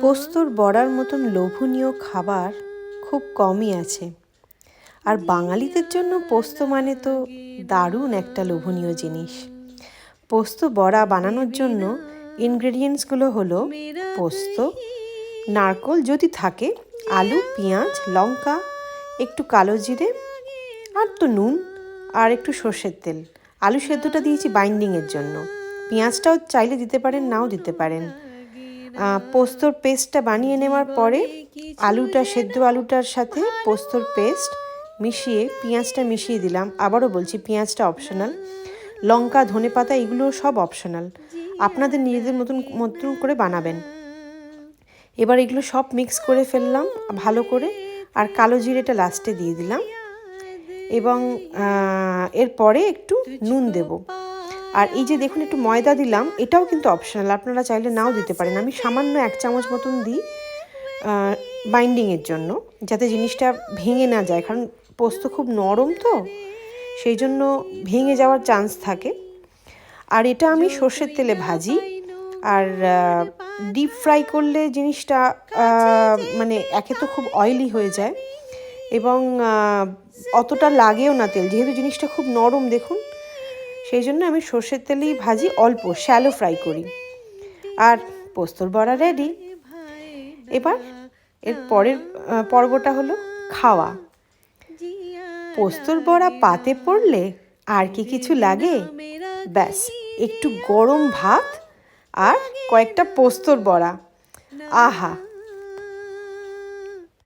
পোস্তর বড়ার মতন লোভনীয় খাবার খুব কমই আছে। আর বাঙালিদের জন্য পোস্ত মানে তো দারুণ একটা লোভনীয় জিনিস। পোস্ত বড়া বানানোর জন্য ইনগ্রেডিয়েন্টসগুলো হলো পোস্ত, নারকোল যদি থাকে, আলু, পেঁয়াজ, লঙ্কা, একটু কালো জিরে, আর তো নুন, আর একটু সর্ষের তেল। আলু সেদ্ধটা দিয়েছি বাইন্ডিংয়ের জন্য। পেঁয়াজটাও চাইলে দিতে পারেন, নাও দিতে পারেন। পোস্তর পেস্টটা বানিয়ে নেওয়ার পরে আলুটা, সেদ্ধ আলুটার সাথে পোস্তর পেস্ট মিশিয়ে, পেঁয়াজটা মিশিয়ে দিলাম। আবারও বলছি, পেঁয়াজটা অপশনাল লঙ্কা, ধনে পাতা, এগুলো সব অপশনাল আপনাদের নিজেদের মতন মতন করে বানাবেন। এবার এগুলো সব মিক্স করে ফেললাম, ভালো করে। আর কালো জিরেটা লাস্টে দিয়ে দিলাম। এবং এরপরে একটু নুন দেব। আর এই যে দেখুন একটু ময়দা দিলাম, এটাও কিন্তু অপশনাল আপনারা চাইলে নাও দিতে পারেন। আমি সামান্য এক চামচ মতন দিই বাইন্ডিংয়ের জন্য, যাতে জিনিসটা ভেঙে না যায়। কারণ পোস্ত খুব নরম তো, সেই জন্য ভেঙে যাওয়ার চান্স থাকে। আর এটা আমি সর্ষের তেলে ভাজি। আর ডিপ ফ্রাই করলে জিনিসটা মানে একে তো খুব অয়েলি হয়ে যায়। এবং অতটা লাগেও না তেল। যেহেতু জিনিসটা খুব নরম, দেখুন সেই জন্য আমি সর্ষের তেলেই ভাজি অল্প শ্যালো ফ্রাই করি। আর পোস্তর বড়া রেডি এবার এর পরের পর্বটা হলো খাওয়া। পোস্তর বড়া পাতে পড়লে আর কি কিছু লাগে? ব্যাস, একটু গরম ভাত আর কয়েকটা পোস্তর বড়া। আহা